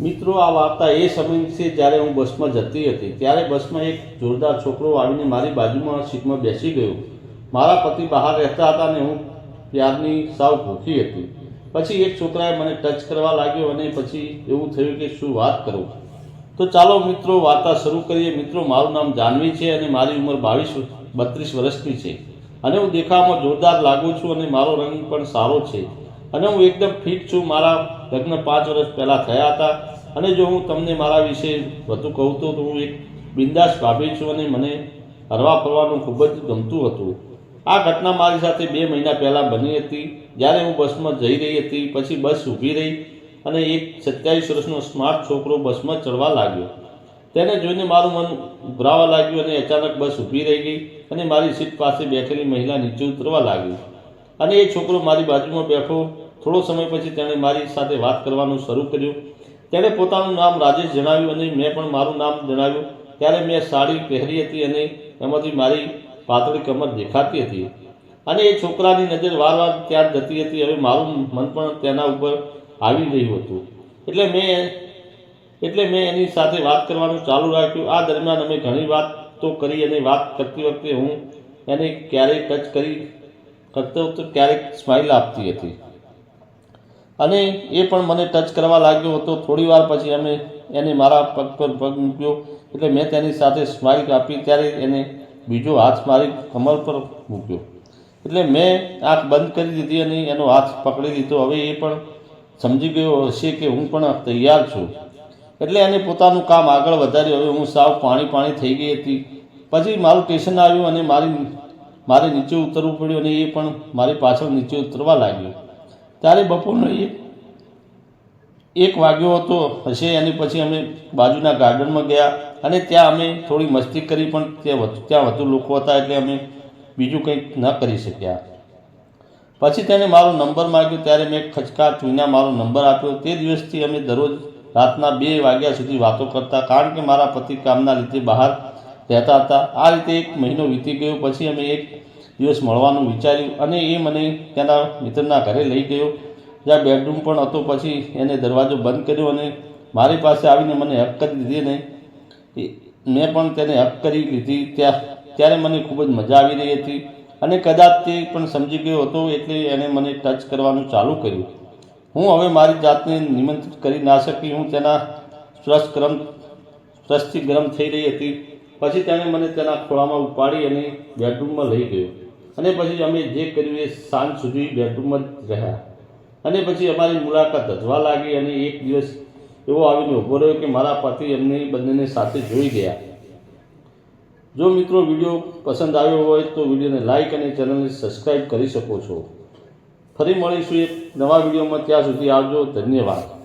મિત્રો, આ વાર્તા એ સમય છે જ્યારે હું બસમાં જતી હતી. ત્યારે બસમાં એક જોરદાર છોકરો આવીને મારી બાજુમાં સીટમાં બેસી ગયો. મારા પતિ બહાર રહેતા હતા અને હું પ્યારની સાવ ભૂખી હતી. પછી એક છોકરાએ મને ટચ કરવા લાગ્યો અને પછી એવું થયું કે શું વાત કરું? તો ચાલો મિત્રો, વાર્તા શરૂ કરીએ. મિત્રો, મારું નામ જાનવી છે અને મારી ઉંમર બાવીસ બત્રીસ વર્ષની છે. અને હું દેખાવમાં જોરદાર લાગુ છું અને મારો રંગ પણ સારો છે. અને હું એકદમ ફિટ છું. મારા લગ્ન પાંચ વર્ષ પહેલાં થયા હતા. અને જો હું તમને મારા વિશે વધુ કહું તો હું એક બિંદાસ ભાભી છું અને મને હરવા ફરવાનું ખૂબ જ ગમતું હતું. આ ઘટના મારી સાથે બે મહિના પહેલાં બની હતી. જ્યારે હું બસમાં જઈ રહી હતી, પછી બસ ઊભી રહી અને એક સત્યાવીસ વર્ષનો સ્માર્ટ છોકરો બસમાં ચડવા લાગ્યો. તેને જોઈને મારું મન ઉભરાવા લાગ્યું અને અચાનક બસ ઊભી રહી ગઈ અને મારી સીટ પાસે બેઠેલી મહિલા નીચે ઉતરવા લાગી. અને એ છોકરો મારી બાજુમાં બેઠો થોડો સમય પછી તેણે મારી સાથે વાત કરવાનું શરૂ કર્યું. તેણે પોતાનું નામ રાજેશ જણાવ્યું અને મેં પણ મારું નામ જણાવ્યું. ત્યારે મેં સાડી પહેરી હતી અને એમાંથી મારી પાતળી કમર દેખાતી હતી. અને એ છોકરાની નજર વાર વાર ત્યાં જતી હતી. હવે મારું મન પણ તેના ઉપર આવી રહ્યું હતું. એટલે મેં એટલે મેં એની સાથે વાત કરવાનું ચાલુ રાખ્યું. આ દરમિયાન અમે ઘણી વાત તો કરી અને વાત કરતી વખતે હું એને ક્યારેય ટચ કરી, કરતો તો ક્યારેક સ્માઇલ આપતી હતી. અને એ પણ મને ટચ કરવા લાગ્યો હતો. થોડી વાર પછી અમે એને મારા પગ પર પગ મૂક્યો. એટલે મેં તેની સાથે સ્માઇલ આપી. ત્યારે એને બીજો હાથ મારી કમર પર મૂક્યો. એટલે મેં આંખ બંધ કરી દીધી અને એનો હાથ પકડી લીધો. હવે એ પણ સમજી ગયો હશે કે હું પણ તૈયાર છું. એટલે એને પોતાનું કામ આગળ વધાર્યું. હવે હું સાવ પાણી પાણી થઈ ગઈ હતી. પછી મારું સ્ટેશન આવ્યું અને મારી, મારે નીચે ઉતરવું પડ્યું અને એ પણ મારી પાછળ નીચે ઉતરવા લાગ્યો. ત્યારે બપોરનો એક એક વાગ્યો હતો, હશે અને પછી અમે બાજુના ગાર્ડનમાં ગયા અને ત્યાં અમે થોડી મસ્તી કરી પણ ત્યાં ત્યાં વધુ લોકો હતા એટલે અમે બીજું કંઈક ન કરી શક્યા. પછી તેને મારો નંબર માગ્યો, ત્યારે મેં ખચકા ચૂના મારો નંબર આપ્યો. તે દિવસથી અમે દરરોજ રાતના બે વાગ્યા સુધી વાતો કરતા, કારણ કે મારા પતિ કામના લીધે બહાર રહેતા હતા. આ રીતે એક મહિનો વીતી ગયો, પછી અમે એક દિવસ મળવાનું વિચાર્યું અને એ મને તેના મિત્રના ઘરે લઈ ગયો. જ્યાં બેડરૂમ પણ હતો, પછી એને દરવાજો બંધ કર્યો અને મારી પાસે આવીને મને હક કરી દીધી અને મેં પણ તેને હક કરી લીધી. ત્યાં, ત્યારે મને ખૂબ જ મજા આવી રહી હતી અને કદાચ તે પણ સમજી ગયો હતો એટલે એણે મને ટચ કરવાનું ચાલુ કર્યું. હું હવે મારી જાતને નિમંત્રિત કરી ના શકી. હું તેના સ્વસ્થ ગરમ સ્વસ્થથી ગરમ થઈ રહી હતી. પછી તેણે મને તેના ખોળામાં ઉપાડી અને બેડરૂમમાં લઈ ગયો. અને પછી અમે જે કર્યું એ સાંજ સુધી બેડરૂમમાં જ રહ્યા. અને પછી અમારી મુલાકાત ધજવા લાગી અને એક દિવસ એવો આવીને ઊભો રહ્યો કે મારા પતિ એમને બંનેને સાથે જોઈ ગયા. જો મિત્રો વીડિયો પસંદ આવ્યો હોય તો વિડીયોને લાઇક અને ચેનલને સબસ્ક્રાઈબ કરી શકો છો. ફરી મળીશું એક નવા વિડીયોમાં. ત્યાં સુધી આવજો. ધન્યવાદ.